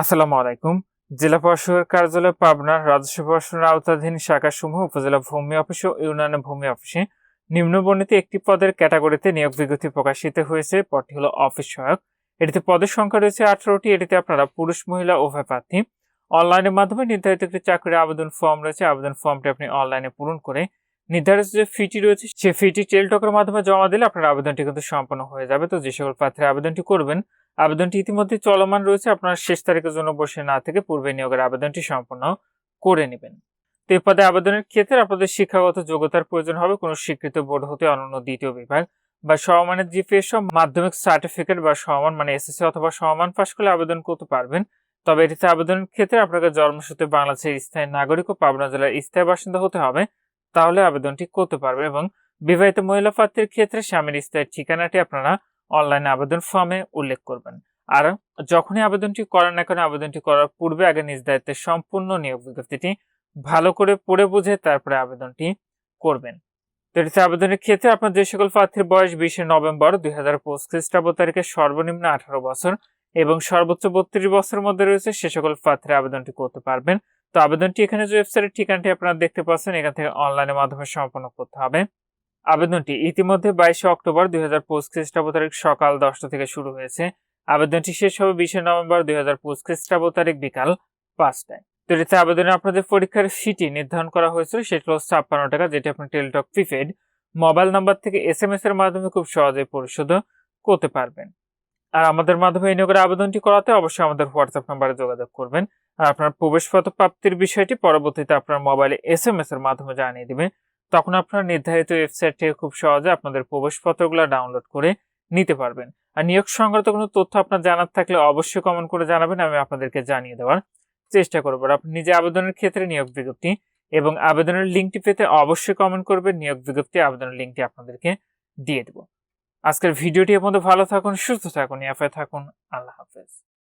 আসসালামু আলাইকুম। জেলা প্রশাসকের কার্যালয় পাবনা রাজস্ব প্রশাসনের আওতাধীন শাখাসমূহ, উপজেলা ভূমি অফিস ও ইউনিয়ন ভূমি অফিসে নিম্নবর্ণিত একটি পদের ক্যাটাগরিতে নিয়োগ বিজ্ঞপ্তি প্রকাশিত হয়েছে। পদটি হলো অফিস সহায়ক। এটিতে পদের সংখ্যা রয়েছে আঠারোটি। এটিতে আপনারা পুরুষ, মহিলা উভয় প্রার্থী অনলাইনের মাধ্যমে নির্ধারিত একটি চাকরির আবেদন ফর্ম রয়েছে। আবেদন ফর্মটি আপনি অনলাইনে পূরণ করে নির্ধারিত যে ফিটি রয়েছে সেই ফিটি টেলটকের মাধ্যমে জমা দিলে আপনার আবেদনটি কিন্তু সম্পন্ন হয়ে যাবে। তো যে সকল প্রার্থীরা আবেদনটি করবেন আবেদনটি ইতিমধ্যে চলমান রয়েছে। আপনার শেষ তারিখের জন্য বসে না থেকে পূর্বে নিয়োগের আবেদনটি সম্পন্ন করে নেবেন। তো এই পদে আবেদনের ক্ষেত্রে আপনাদের শিক্ষাগত যোগ্যতার প্রয়োজন হবে। কোনো স্বীকৃত বোর্ড হতে অনন্য দ্বিতীয় বিভাগ বা সমমানের জিপিএস মাধ্যমিক সার্টিফিকেট বা সমান মানে এসএসসি অথবা সমান পাশ করলে আবেদন করতে পারবেন। তবে এটিতে আবেদনের ক্ষেত্রে আপনাকে জন্মসূত্রে বাংলাদেশের স্থায়ী নাগরিক ও পাবনা জেলার স্থায়ী বাসিন্দা হতে হবে। তাহলে আবেদনটি করতে পারবেন এবং বিবাহিত মহিলা প্রার্থীর ক্ষেত্রে স্বামীর স্থায়ী ঠিকানাটি আপনারা অনলাইনে আবেদন ফর্মে উল্লেখ করবেন। আর যখনই আবেদনটি করেন না কেন, আবেদনটি করার পূর্বে আগে নিজ দায়িত্বে সম্পূর্ণ নিয়োগ বিজ্ঞপ্তিটি ভালো করে পড়ে বুঝে তারপরে আবেদনটি করবেন। তো এটিতে আবেদনের ক্ষেত্রে আপনার যে সকল প্রার্থীর বয়স বিশে নভেম্বর দুই হাজার পঁচিশ খ্রিস্টাব্দ তারিখে সর্বনিম্ন আঠারো বছর এবং সর্বোচ্চ বত্রিশ বছরের মধ্যে রয়েছে, সে সকল প্রার্থীরা আবেদনটি করতে পারবেন। তো আবেদনটি এখানে যে ওয়েবসাইটের ঠিকানাটি আপনারা দেখতে পাচ্ছেন, এখান থেকে অনলাইনের মাধ্যমে সম্পন্ন করতে হবে। আবেদনটি ইতিমধ্যে বাইশে অক্টোবর দুই হাজার পঁচিশ খ্রিস্টাব্দ তারিখ সকাল দশটা থেকে শুরু হয়েছে। আবেদনটি শেষ হবে বিশে নভেম্বর দুই হাজার পঁচিশ খ্রিস্টাব্দ তারিখ বিকাল পাঁচটায়। তো এটিতে আবেদনে আপনাদের পরীক্ষার ফিটি নির্ধারণ করা হয়েছিল, সেটি হলো ছাপ্পান্ন টাকা, যেটি আপনি টেলিটক প্রিপেড মোবাইল নাম্বার থেকে এস এম এস এর মাধ্যমে খুব সহজে পরিশোধ করতে পারবেন। আর আমাদের মাধ্যমে এই নিয়োগের আবেদনটি করাতে অবশ্যই আমাদের হোয়াটসঅ্যাপ নাম্বারে যোগাযোগ করবেন। আর আপনার প্রবেশপত্র প্রাপ্তির বিষয়টি পরবর্তীতে আপনার মোবাইলে এস এম এস এর মাধ্যমে জানিয়ে দিবেন। তখন আপনারা নির্ধারিত ওয়েবসাইট থেকে খুব সহজে আপনাদের প্রবেশপত্রগুলো ডাউনলোড করে নিতে পারবেন। আর নিয়োগ সংক্রান্ত কোনো তথ্য আপনার জানার থাকলে অবশ্যই কমেন্ট করে জানাবেন, আমি আপনাদেরকে জানিয়ে দেওয়ার চেষ্টা করব। আপনি নিজে আবেদনের ক্ষেত্রে নিয়োগ বিজ্ঞপ্তি এবং আবেদনের লিঙ্কটি পেতে অবশ্যই কমেন্ট করবেন, নিয়োগ বিজ্ঞপ্তি, আবেদনের লিঙ্কটি আপনাদেরকে দিয়ে দেবো। আজকের ভিডিওটি আপনাদের ভালো থাকুন, সুস্থ থাকুন ইয়াফায় থাকুন, আল্লাহ হাফেজ।